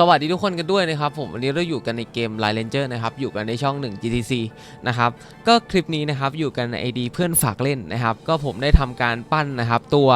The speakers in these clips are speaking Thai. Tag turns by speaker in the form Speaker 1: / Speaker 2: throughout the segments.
Speaker 1: สวัสดีทุกคนกันด้วยนะครับผมวันนี้เราอยู่กันในเกม l ล n เ r นะครับอยู่กันในช่อง 1 GTC นะครับก็คลิปนี้นะครับอยู่กันใน ID เพื่อนฝากเล่นนะครับ ก็ผมได้ทำการปั้นนะครับตัว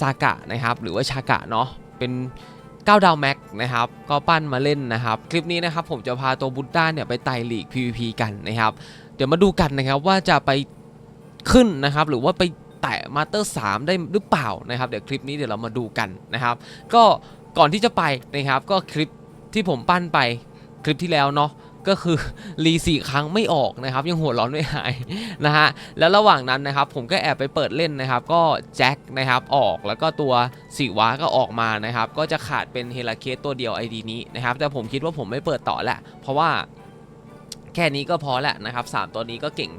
Speaker 1: ซากะนะครับหรือว่าชากะเนาะเป็น9ดาวแม็กนะครับก็ปั้นมาเล่นนะครับคลิปนี้นะครับผมจะพาตัวบุตด้าเนี่ยไปไต่หลีก PVP กันนะครับเดี๋ยวมาดูกันนะครับว่าจะไปขึ้นนะครับหรือว่าไปแตะมาสเตอร์3ได้หรือเปล่านะครับเดี๋ยวคลิปนี้เดี๋ยวเรามาดูกันนะครับก็ ก่อนที่จะไปนะครับ ก็คลิปที่ผมปั้นไปคลิปที่แล้วเนาะก็คือรีสี่ครั้งไม่ออกนะครับ ยังหัวร้อนไม่หายนะฮะแล้วระหว่างนั้นนะครับ ผมก็แอบไปเปิดเล่นนะครับ ก็แจ็คนะครับออกแล้วก็ตัวสีวาก็ออกมานะครับ ก็จะขาดเป็นเฮลาเคสตัวเดียว ID นี้นะครับ แต่ผมคิดว่าผมไม่เปิดต่อแหละเพราะว่าแค่นี้ก็พอแหละนะครับสามตัวนี้ก็เก่ง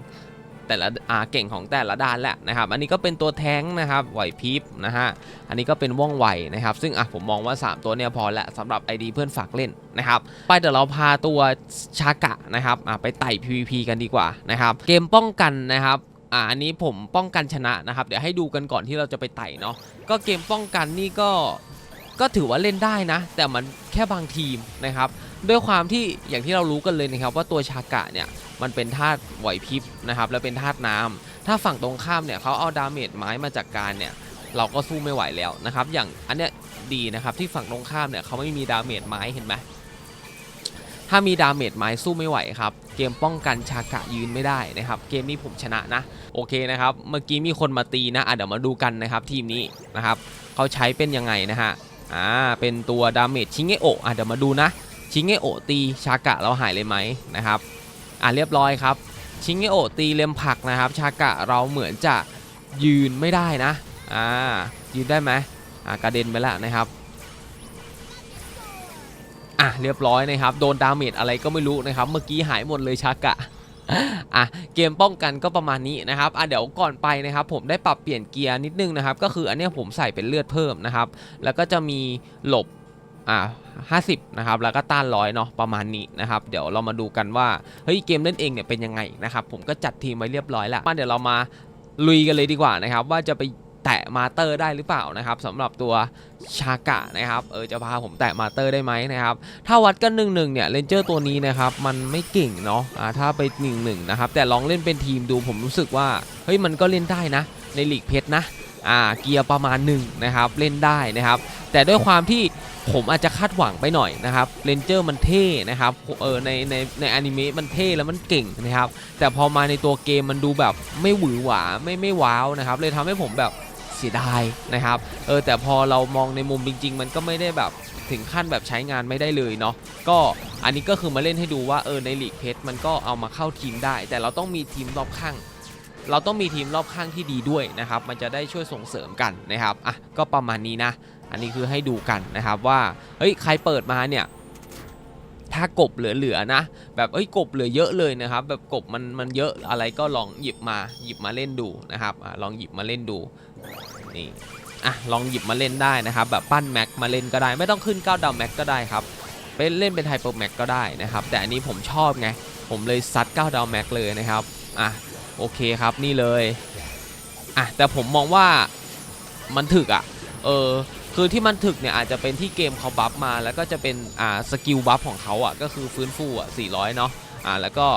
Speaker 1: แต่ละอาเก่งของแต่ละด้านแหละนะครับอันนี้ก็เป็นตัวแท้งนะครับไหวพริบนะฮะอันนี้ก็เป็นว่องไวนะครับซึ่งอะผมมองว่า 3 ตัวเนี่ยพอล้วสำหรับ ID เพื่อนฝากเล่นนะครับไปเดี๋ยวเราพาตัวชากะนะครับอะไปไต่ PVP กันดีกว่านะครับเกมป้องกันนะครับอ่าอันนี้ผมป้องกันชนะนะครับ เดี๋ยวให้ดูกันก่อนที่เราจะไปไต่เนาะก็เกมป้องกันนี่ก็ก็ถือว่าเล่นได้นะ แต่มันแค่บางทีมนะครับ ด้วยความที่อย่างที่เรารู้กันเลยนะครับว่าตัวชากะเนี่ย มันเป็นธาตุไหวพริบนะครับแล้วเป็นธาตุน้ำถ้าฝั่งตรงข้ามเนี่ยเขาเอาดาเมจไม้มาจากการเนี่ยเราก็สู้ไม่ไหวแล้วนะครับ อย่างอันเนี้ยดีนะครับที่ฝั่งตรงข้ามเนี่ยเขาไม่มีดาเมจไม้เห็นไหมถ้ามีดาเมจไม้สู้ไม่ไหวครับ เกมป้องกันชากะยืนไม่ได้นะครับ เกมนี้ผมชนะนะ โอเคนะครับ เมื่อกี้มีคนมาตีนะอะเดี๋ยวมาดูกันนะครับทีมนี้นะครับเขาใช้เป็นยังไงนะฮะอ่าเป็นตัวดาเมจชิงเงโอะอะเดี๋ยวมาดูนะ ชิงเงโอะตีชากะเราหายเลยไหมนะครับ อะเรียบร้อยครับ ชิงเงโอตีเลมผักนะครับ ชากะเราเหมือนจะยืนไม่ได้นะอ่ายืนได้ไหมอ่ากระเด็นไปแล้วนะครับอะเรียบร้อยนะครับโดนดาเมจอะไรก็ไม่รู้นะครับ เมื่อกี้หายหมดเลยชากะอะเกมป้องกันก็ประมาณนี้นะครับอะเดี๋ยวก่อนไปนะครับ ผมได้ปรับเปลี่ยนเกียร์นิดนึงนะครับ ก็คืออันนี้ผมใส่เป็นเลือดเพิ่มนะครับ แล้วก็จะมีหลบ อ่า50 นะครับ แล้วก็ต้านร้อยเนาะประมาณนี้นะครับ เดี๋ยวเรามาดูกันว่า เฮ้ย เกมเล่นเองเนี่ยเป็นยังไงนะครับ ผมก็จัดทีมไว้เรียบร้อยแล้วมาเดี๋ยวเรามาลุยกันเลยดีกว่านะครับ ว่าจะไปแตะมาเตอร์ได้หรือเปล่านะครับสำหรับตัวชากะนะครับเออจะพาผมแตะมาเตอร์ได้ไหมนะครับถ้าวัดกันหนึ่งหนึ่งเนี่ยเลนเจอร์ตัวนี้นะครับมันไม่เก่งเนาะอ่าถ้าไปหนึ่งหนึ่งนะครับแต่ลองเล่นเป็นทีมดูผมรู้สึกว่าเฮ้ยมันก็เล่นได้นะในลีกเพชรนะอ่าเกียร์ประมาณหนึ่งนะครับเล่นได้นะครับแต่ด้วยความที่ ผมอาจจะคาดหวังไปหน่อยนะครับเรนเจอร์มันเท่นะครับเออในในในอนิเมะมันเท่แล้วมันเก่งนะครับแต่พอมาในตัวเกมมันดูแบบไม่หวือหวาไม่ไม่ว้าวนะครับเลยทำให้ผมแบบเสียดายนะครับเออแต่พอเรามองในมุมจริง ๆ มันก็ไม่ได้แบบถึงขั้นแบบใช้งานไม่ได้เลยเนาะก็อันนี้ก็คือมาเล่นให้ดูว่าเออในลีกเพชรมันก็เอามาเข้าทีมได้ แต่เราต้องมีทีมรอบข้างเราต้องมีทีมรอบข้างที่ดีด้วยนะครับ มันจะได้ช่วยส่งเสริมกันนะครับ อะ ก็ประมาณนี้นะ อันนี้คือให้ดูกันนะครับว่าเฮ้ยใครเปิดมาเนี่ยถ้ากบเหลือๆนะ แบบเอ้ยกบเหลือเยอะเลยนะครับ แบบกบมันมันเยอะอะไรก็ลองหยิบมาหยิบมาเล่นดูนะครับอลองหยิบมาเล่นดูนี่อะลองหยิบมาเล่นได้นะครับ แบบปั้นแม็กมาเล่นก็ได้ ไม่ต้องขึ้น9ดาวแม็กก็ได้ครับเป็นเล่นเป็นไฮเปอร์แม็กก็ได้นะครับ แต่อันนี้ผมชอบไงผมเลยซัด9ดาวแม็กเลยนะครับอะโอเคครับนี่เลยอะแต่ผมมองว่ามันถึกอะเออ คือที่มันถึกเนี่ยอาจจะเป็นที่เกมเขาบัฟมา แล้วก็จะเป็นอ่าสกิลบัฟของเขาอะก็คือฟื้นฟูอะ400 เนาะอ่าแล้วก็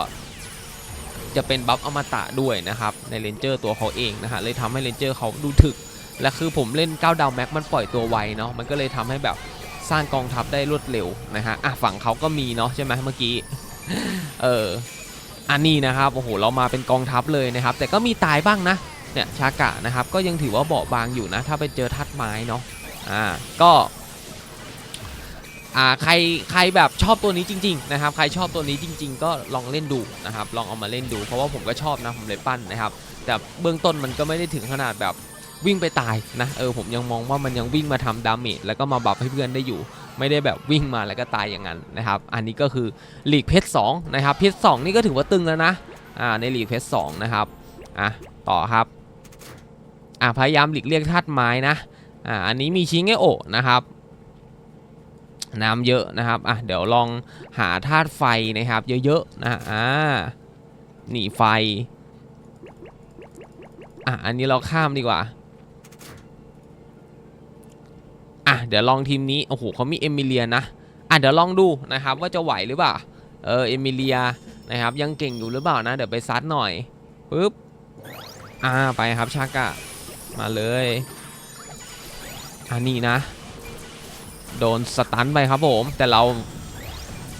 Speaker 1: จะเป็นบัฟอมตะด้วยนะครับในเลนเจอร์ตัวเขาเองนะฮะเลยทำให้เลนเจอร์เขาดูถึก และคือผมเล่น9ดาวแม็กมันปล่อยตัวไวเนาะมันก็เลยทำให้แบบสร้างกองทัพได้รวดเร็วนะฮะอะฝั่งเขาก็มีเนาะใช่ไหมเมื่อกี้เอออันนี้นะครับโอ้โหเรามาเป็นกองทัพเลยนะครับ แต่ก็มีตายบ้างนะเนี่ยชากะนะครับก็ยังถือว่าเบาบางอยู่นะ ถ้าไปเจอทัดไม้เนาะ อ่าก็อ่าใครใครแบบชอบตัวนี้จริงๆนะครับใครชอบตัวนี้จริง ๆ ก็ลองเล่นดูนะครับลองเอามาเล่นดู เพราะว่าผมก็ชอบนะผมเลยปั้นนะครับแต่เบื้องต้นมันก็ไม่ได้ถึงขนาดแบบวิ่งไปตายนะเออผมยังมองว่ามันยังวิ่งมาทำดาเมจแล้วก็มาบัฟให้เพื่อนได้อยู่ ไม่ได้แบบวิ่งมาแล้วก็ตายอย่างนั้นนะครับอันนี้ก็คือหลีกเพชร2นะครับเพชร2นี่ก็ถือว่าตึงแล้วนะอ่าในหลีกเพชร2นะครับอะต่อครับอะพยายามหลีกเลี่ยงธาตุไม้นะ อะอันนี้มีชิงเงโอะนะครับน้ำเยอะนะครับ อะ เดี๋ยวลองหาธาตุไฟนะครับ เยอะๆนะ อ่า หนีไฟ อะ อันนี้เราข้ามดีกว่า อะ เดี๋ยวลองทีมนี้ โอ้โหเขามีเอมิเลียนะ อะ เดี๋ยวลองดูนะครับ ว่าจะไหวหรือเปล่า เออ เอมิเลียนะครับ ยังเก่งอยู่หรือเปล่านะ เดี๋ยวไปซัดหน่อย ปึ๊บ อ่า ไปครับชากะ มาเลย อันนี้นะ โดนสตันไปครับผม แต่เรา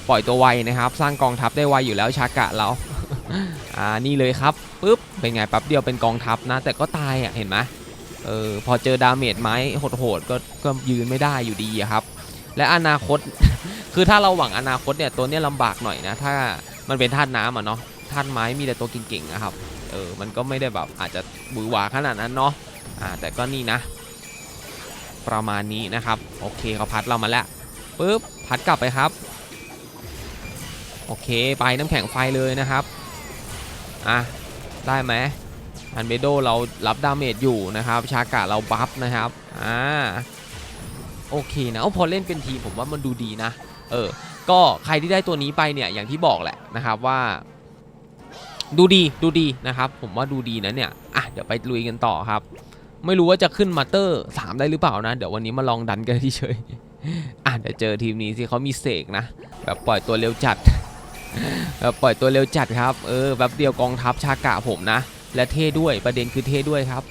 Speaker 1: ปล่อยตัวไวนะครับ สร้างกองทัพได้ไวอยู่แล้วชากะเรา อ่านี่เลยครับปุ๊บเป็นไงแป๊บเดียวเป็นกองทัพนะ แต่ก็ตายอะเห็นไหมเออพอเจอดาเมจไม้โหดๆก็ก็ยืนไม่ได้อยู่ดีครับ และอนาคต คือถ้าเราหวังอนาคตเนี่ยตัวเนี้ยลำบากหน่อยนะ ถ้ามันเป็นธาตุน้ำอะเนาะธาตุไม้มีแต่ตัวเก่งๆนะครับเออมันก็ไม่ได้แบบอาจจะบือหวาขนาดนั้นเนาะอ่าแต่ก็นี่นะ ประมาณนี้นะครับ โอเคเขาพัดเรามาแล้วปุ๊บพัดกลับไปครับ โอเคไปน้ำแข็งไฟเลยนะครับอะได้ไหมอันเบโดเรารับดาเมจอยู่นะครับ ชากะเราบัฟนะครับอ่าโอเคนะอพอเล่นเป็นทีผมว่ามันดูดีนะเออก็ใครที่ได้ตัวนี้ไปเนี่ยอย่างที่บอกแหละนะครับว่าดูดีดูดีนะครับ ผมว่าดูดีนะเนี่ยอะเดี๋ยวไปลุยกันต่อครับ ไม่รู้ว่าจะขึ้นมาเตอร์3ได้หรือเปล่านะ เดี๋ยววันนี้มาลองดันกันที่เฉยอะเดี๋ยวเจอทีมนี้สิเขามีเสกนะ แบบปล่อยตัวเร็วจัดแบบปล่อยตัวเร็วจัดครับ เออแบบเดียวกองทัพชากะผมนะ และเท่ด้วยประเด็นคือเท่ด้วยครับ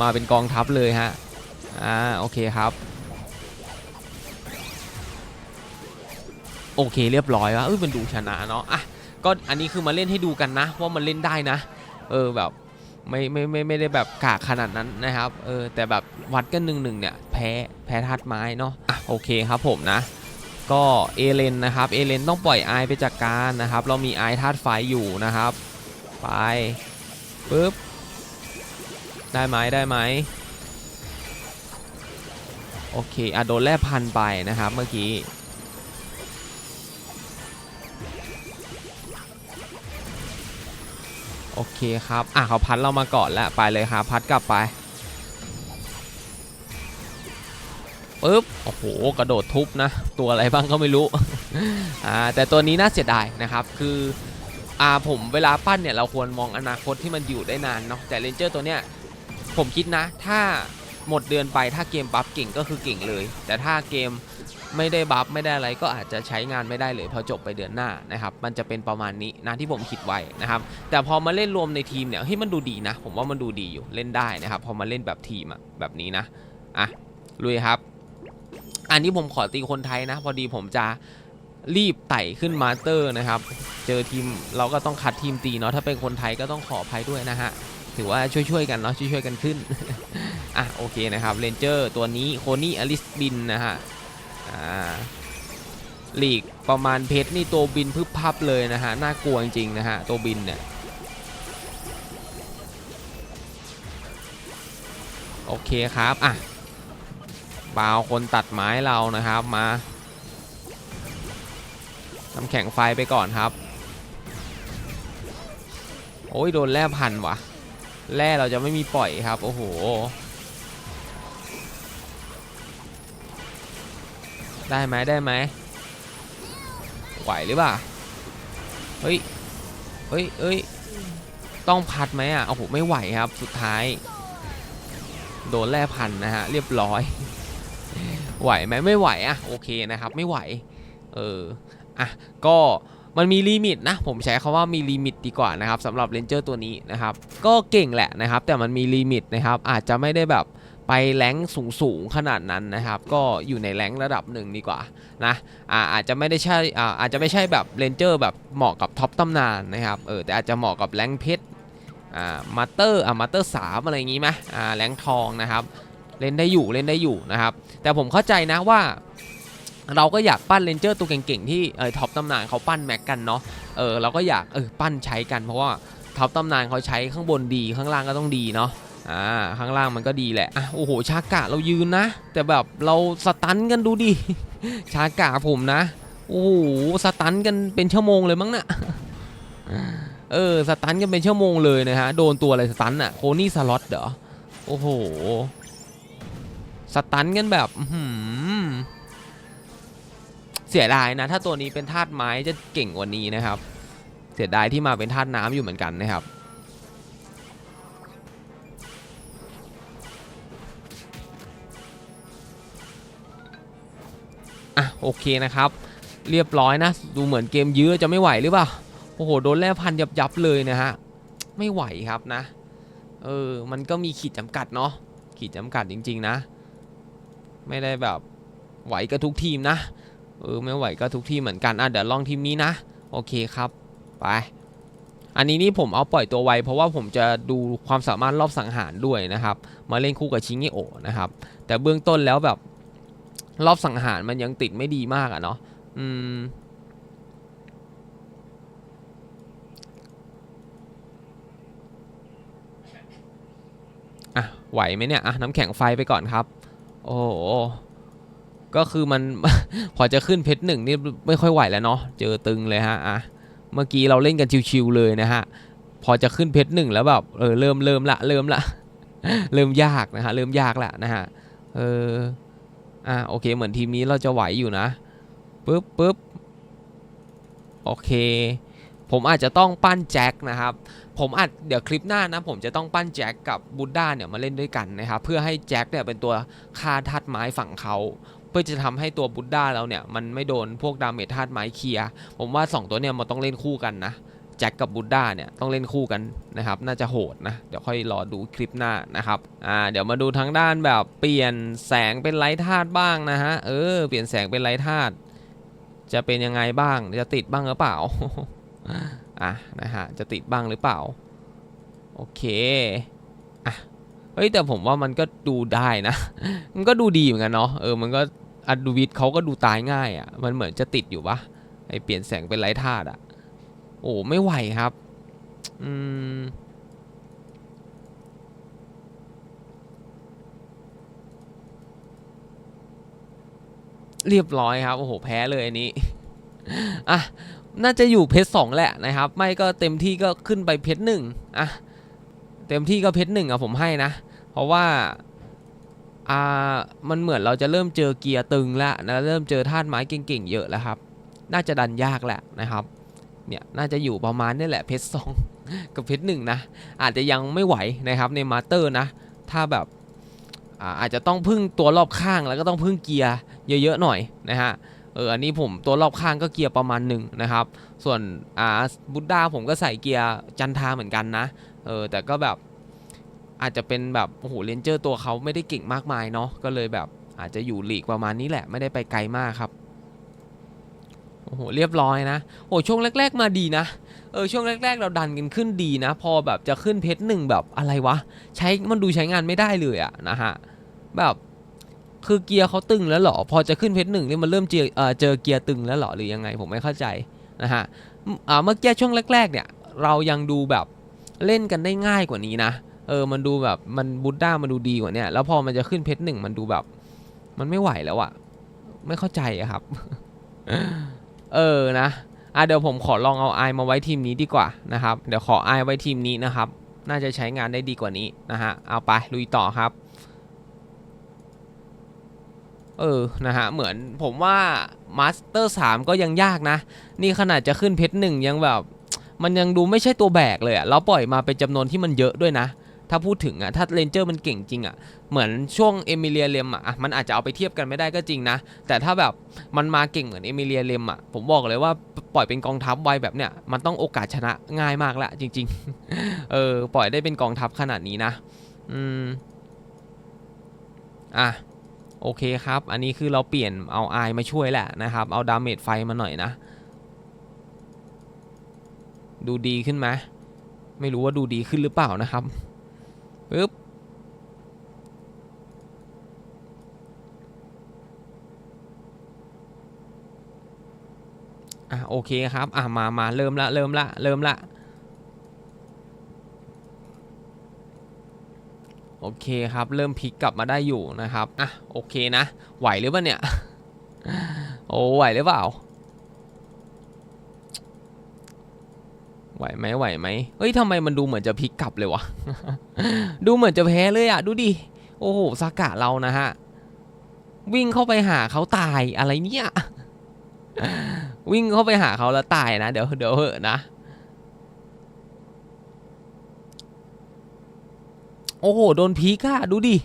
Speaker 1: มาเป็นกองทัพเลยฮะอ่าโอเคครับโอเคเรียบร้อยว่าเออมันดูชนะเนาะอะก็อันนี้คือมาเล่นให้ดูกันนะ ว่ามันเล่นได้นะ เออแบบ ไม่ไม่ไม่ไม่ได้แบบกากขนาดนั้นนะครับเออแต่แบบวัดกันหนึ่งหนึ่งเนี่ยแพ้แพ้ธาตุไม้เนาะอะโอเคครับผมนะก็เอเลนนะครับเอเลนต้องปล่อยไอไปจากการนะครับ เรามีไอธาตุไฟอยู่นะครับ ไปปึ๊บได้ไหมได้ไหมโอเคอะโดนแร่พันไปนะครับเมื่อกี้ โอเคครับ อะเขาพัดเรามาก่อนแล้วไปเลยครับพัดกลับไปปึ๊บ โอ้โห กระโดดทุบนะ ตัวอะไรบ้างก็ไม่รู้ อ่า แต่ตัวนี้น่าเสียดายนะครับ คือ อ่า ผมเวลาปั้นเนี่ย เราควรมองอนาคตที่มันอยู่ได้นานเนาะ แต่เลนเจอร์ตัวเนี้ย ผมคิดนะ ถ้าหมดเดือนไป ถ้าเกมบัฟเก่งก็คือเก่งเลย แต่ถ้าเกม ไม่ได้บัฟไม่ได้อะไรก็อาจจะใช้งานไม่ได้เลยพอจบไปเดือนหน้านะครับมันจะเป็นประมาณนี้นะที่ผมคิดไว้นะครับแต่พอมาเล่นรวมในทีมเนี่ยเฮ้ยมันดูดีนะ ผมว่ามันดูดีอยู่เล่นได้นะครับพอมาเล่นแบบทีมอะแบบนี้นะอะลุยครับ อันนี้ผมขอตีคนไทยนะ พอดีผมจะรีบไต่ขึ้นมาสเตอร์นะครับ เจอทีมเราก็ต้องคัดทีมตีเนาะถ้าเป็นคนไทยก็ต้องขออภัยด้วยนะฮะถือว่าช่วยๆกันเนาะช่วยๆกันขึ้นอะโอเคนะครับเรนเจอร์ตัวนี้โคนี่อลิสบินนะฮะ อ่าลีกประมาณเพชรนี่ตัวบินพึบพับเลยนะฮะ น่ากลัวจริงๆนะฮะ ตัวบินเนี่ย โอเคครับ อะบาวคนตัดไม้เรานะครับมาน้ำแข็งไฟไปก่อนครับ โอ้ยโดนแร่พันว่ะแร่เราจะไม่มีปล่อยครับ โอ้โห ได้ไหมได้ไหมไหวหรือเปล่าเฮ้ยเฮ้ยเอ้ยต้องพัดไหมอะโอ้โหไม่ไหวครับสุดท้าย โดนแร่พันนะฮะเรียบร้อย ไหวไหมไม่ไหวอะโอเคนะครับไม่ไหวเอออะก็มันมีลิมิตนะผมใช้คาว่ามีลิมิตดีกว่านะครับสำหรับเลนเจอร์ตัวนี้นะครับก็เก่งแหละนะครับ แต่มันมีลิมิตนะครับอาจจะไม่ได้แบบ ไปแรงสูงสูงขนาดนั้นนะครับ ก็อยู่ในแรงระดับหนึ่งดีกว่านะอาอาจจะไม่ได้ใช่อาอาจจะไม่ใช่แบบเลนเจอร์แบบเหมาะกับท็อปตำนานนะครับเออแต่อาจจะเหมาะกับแรงเพชรอ่ามาสเตอร์อ่ามาสเตอร์สามอะไรอย่างงี้ไหมอ่าแรงทองนะครับ เล่นได้อยู่เล่นได้อยู่นะครับ แต่ผมเข้าใจนะว่าเราก็อยากปั้นเลนเจอร์ตัวเก่งๆที่เออท็อปตำนานเขาปั้นแม็กกันเนาะเออเราก็อยากเออปั้นใช้กันเพราะว่าท็อปตำนานเขาใช้ข้างบนดีข้างล่างก็ต้องดีเนาะ อ่าข้างล่างมันก็ดีแหละอะโอ้โหชากะเรายืนนะ แต่แบบเราสตันกันดูดิชากะผมนะ โอ้โหสตันกันเป็นชั่วโมงเลยมั้งนะ่ะเออสตันกันเป็นชั่วโมงเลยนะฮะโดนตัวอะไรสตันอะโคนี่สล็อตเหรอโอ้โหสตันกันแบบหือเสียดายนะ ถ้าตัวนี้เป็นธาตุไม้จะเก่งกว่านี้นะครับ เสียดายที่มาเป็นธาตุน้ำอยู่เหมือนกันนะครับ อะโอเคนะครับ เรียบร้อยนะ ดูเหมือนเกมยื้อจะไม่ไหวหรือเปล่าโอ้โหโดนแล่พันยับยับเลยนะฮะไม่ไหวครับนะเออมันก็มีขีดจำกัดเนาะขีดจำกัดจริง ๆนะ ไม่ได้แบบไหวกับทุกทีมนะเออไม่ไหวก็ทุกทีมเหมือนกันอะเดี๋ยวลองทีมนี้นะโอเคครับไปอันนี้นี่ผมเอาปล่อยตัวไวเพราะว่าผมจะดูความสามารถรอบสังหารด้วยนะครับ มาเล่นคู่กับชิงเงโอนะครับ แต่เบื้องต้นแล้วแบบ รอบสังหารมันยังติดไม่ดีมากอะเนาะอืมอะไหวไหมเนี่ยอะน้ำแข็งไฟไปก่อนครับ โอ้ก็คือมัน พอจะขึ้นเพชรหนึ่งนี่ไม่ค่อยไหวแล้วเนาะเจอตึงเลยฮะอะเมื่อกี้เราเล่นกันชิวๆเลยนะฮะพอจะขึ้นเพชรหนึ่งแล้วแบบเออเริ่มเริ่มละเริ่มละ เริ่มยากนะฮะเริ่มยากละนะฮะเออ อะโอเคเหมือนทีมนี้เราจะไหวอยู่นะปึ๊บปึ๊บโอเค ผมอาจจะต้องปั้นแจ็คนะครับ ผมอาจเดี๋ยวคลิปหน้านะ ผมจะต้องปั้นแจ็คกับบูดด้าเนี่ยมาเล่นด้วยกันนะครับ เพื่อให้แจ็คเนี่ยเป็นตัวฆ่าธาตุไม้ฝั่งเขาเพื่อจะทำให้ตัวบูดด้าเราเนี่ยมันไม่โดนพวกดาเมจธาตุไม้เคลียร์ผมว่า 2 ตัวเนี่ยมันต้องเล่นคู่กันนะ แจ็คกับบูดด้าเนี่ยต้องเล่นคู่กันนะครับน่าจะโหดนะ เดี๋ยวค่อยรอดูคลิปหน้านะครับอ่าเดี๋ยวมาดูทางด้านแบบเปลี่ยนแสงเป็นไร้ธาตุบ้างนะฮะเออเปลี่ยนแสงเป็นไร้ธาตุจะเป็นยังไงบ้างจะติดบ้างหรือเปล่าอะนะฮะจะติดบ้างหรือเปล่าโอเคอะเฮ้ยแต่ผมว่ามันก็ดูได้นะ มันก็ดูดีเหมือนกันเนาะเออมันก็อดูวิดเขาก็ดูตายง่ายอะ่ะมันเหมือนจะติดอยู่ปะไอเปลี่ยนแสงเป็นไร้ธาตุอะ อ้ไม่ไหวครับ อืมเรียบร้อยครับโอ้โหแพ้เลยอันนี้อะน่าจะอยู่เพชรสองแหละนะครับ ไม่ก็เต็มที่ก็ขึ้นไปเพชรหนึ่งอะเต็มที่ก็เพชรหนึ่งอะผมให้นะ เพราะว่าอ่ามันเหมือนเราจะเริ่มเจอเกียร์ตึงแล้วนะเริ่มเจอธาตุไม้เก่งๆเยอะแล้วครับ น่าจะดันยากแหละนะครับ เนี่ยน่าจะอยู่ประมาณนี่แหละเพชรสองกับเพชรหนึ่งนะ อาจจะยังไม่ไหวนะครับในมาสเตอร์นะ ถ้าแบบอาจจะต้องพึ่งตัวรอบข้างแล้วก็ต้องพึ่งเกียร์เยอะๆหน่อยนะฮะเอออันนี้ผมตัวรอบข้างก็เกียร์ประมาณหนึ่งนะครับ ส่วนอ่าบุดด้าผมก็ใส่เกียร์จันทาเหมือนกันนะเออแต่ก็แบบอาจจะเป็นแบบโอ้โหเรนเจอร์ตัวเขาไม่ได้เก่งมากมายเนาะก็เลยแบบอาจจะอยู่หลีกประมาณนี้แหละไม่ได้ไปไกลมากครับ โอ้โหเรียบร้อยนะโอ้ช่วงแรก ๆ มาดีนะเออช่วงแรก ๆ เราดันกันขึ้นดีนะ พอแบบจะขึ้นเพชรหนึ่งแบบอะไรวะ ใช้มันดูใช้งานไม่ได้เลยอะนะฮะแบบคือเกียร์เขาตึงแล้วเหรอพอจะขึ้นเพชรหนึ่งนี่มันเริ่มเจอเออเจอเกียร์ตึงแล้วเหรอหรือยังไงผมไม่เข้าใจนะฮะอ่าเมื่อกี้ช่วงแรก ๆ เนี่ยเรายังดูแบบเล่นกันได้ง่ายกว่านี้นะเออมันดูแบบมันบูดด้ามันดูดีกว่าเนี่ยแล้วพอมันจะขึ้นเพชรหนึ่งมันดูแบบ มันไม่ไหวแล้วอะไม่เข้าใจอะครับ เออนะอะเดี๋ยวผมขอลองเอาไอมาไว้ทีมนี้ดีกว่านะครับเดี๋ยวขอไอไว้ทีมนี้นะครับ น่าจะใช้งานได้ดีกว่านี้นะฮะเอาไปลุยต่อครับ เออนะฮะเหมือนผมว่ามาสเตอร์สก็ยังยากนะ นี่ขนาดจะขึ้นเพชรหนึ่งยังแบบ มันยังดูไม่ใช่ตัวแบกเลยอะเราปล่อยมาเป็นจำนวนที่มันเยอะด้วยนะ ถ้าพูดถึงอะถ้าเรนเจอร์มันเก่งจริงอะเหมือนช่วงเอมิเลียเลมอะมันอาจจะเอาไปเทียบกันไม่ได้ก็จริงนะ แต่ถ้าแบบมันมาเก่งเหมือนเอมิเลียเลมอะผมบอกเลยว่าปล่อยเป็นกองทัพไวแบบเนี้ยมันต้องโอกาสชนะง่ายมากละจริง ๆ เออปล่อยได้เป็นกองทัพขนาดนี้นะ อืมอะโอเคครับ อันนี้คือเราเปลี่ยนเอาไอมาช่วยแหละนะครับ เอาดาเมจไฟมาหน่อยนะ ดูดีขึ้นไหมไม่รู้ว่าดูดีขึ้นหรือเปล่านะครับ อะโอเคครับอะมามาเริ่มละเริ่มละเริ่มละโอเคครับ เริ่มพลิกกลับมาได้อยู่นะครับอะโอเคนะ ไหวหรือเปล่าเนี่ยโอ้ไหวหรือเปล่าไหวไหมไหวไหมเฮ้ยทำไมมันดูเหมือนจะพลิกกลับเลยวะ ดูเหมือนจะแพ้เลยอะดูดิ โอ้โหสากะเรานะฮะ วิ่งเข้าไปหาเขาตายอะไรเนี่ย วิ่งเข้าไปหาเขาแล้วตายนะ เดี๋ยวเดี๋ยวเหอะนะ โอ้โห โดนพีกอะดูดิ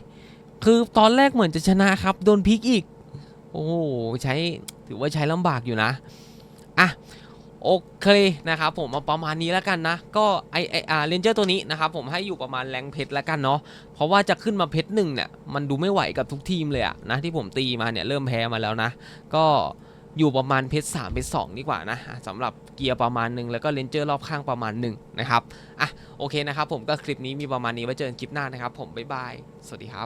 Speaker 1: คือตอนแรกเหมือนจะชนะครับ โดนพีกอีก โอ้โห ใช้ถือว่าใช้ลำบากอยู่นะ อะโอเคนะครับผมเอาประมาณนี้แล้วกันนะ ก็ไอไออาเรนเจอร์ตัวนี้นะครับผมให้อยู่ประมาณแรงเพชรแล้วกันเนาะเพราะว่าจะขึ้นมาเพชรหนึ่งเนี่ยมันดูไม่ไหวกับทุกทีมเลยอะนะที่ผมตีมาเนี่ยเริ่มแพ้มาแล้วนะ ก็ อยู่ประมาณเพชรสามเพชรสองดีกว่านะอะสำหรับเกียร์ประมาณหนึ่งแล้วก็เลนเจอร์รอบข้างประมาณหนึ่งนะครับอะโอเคนะครับผมก็คลิปนี้มีประมาณนี้ไว้เจอกันคลิปหน้านะครับ ผมบ๊ายบายสวัสดีครับ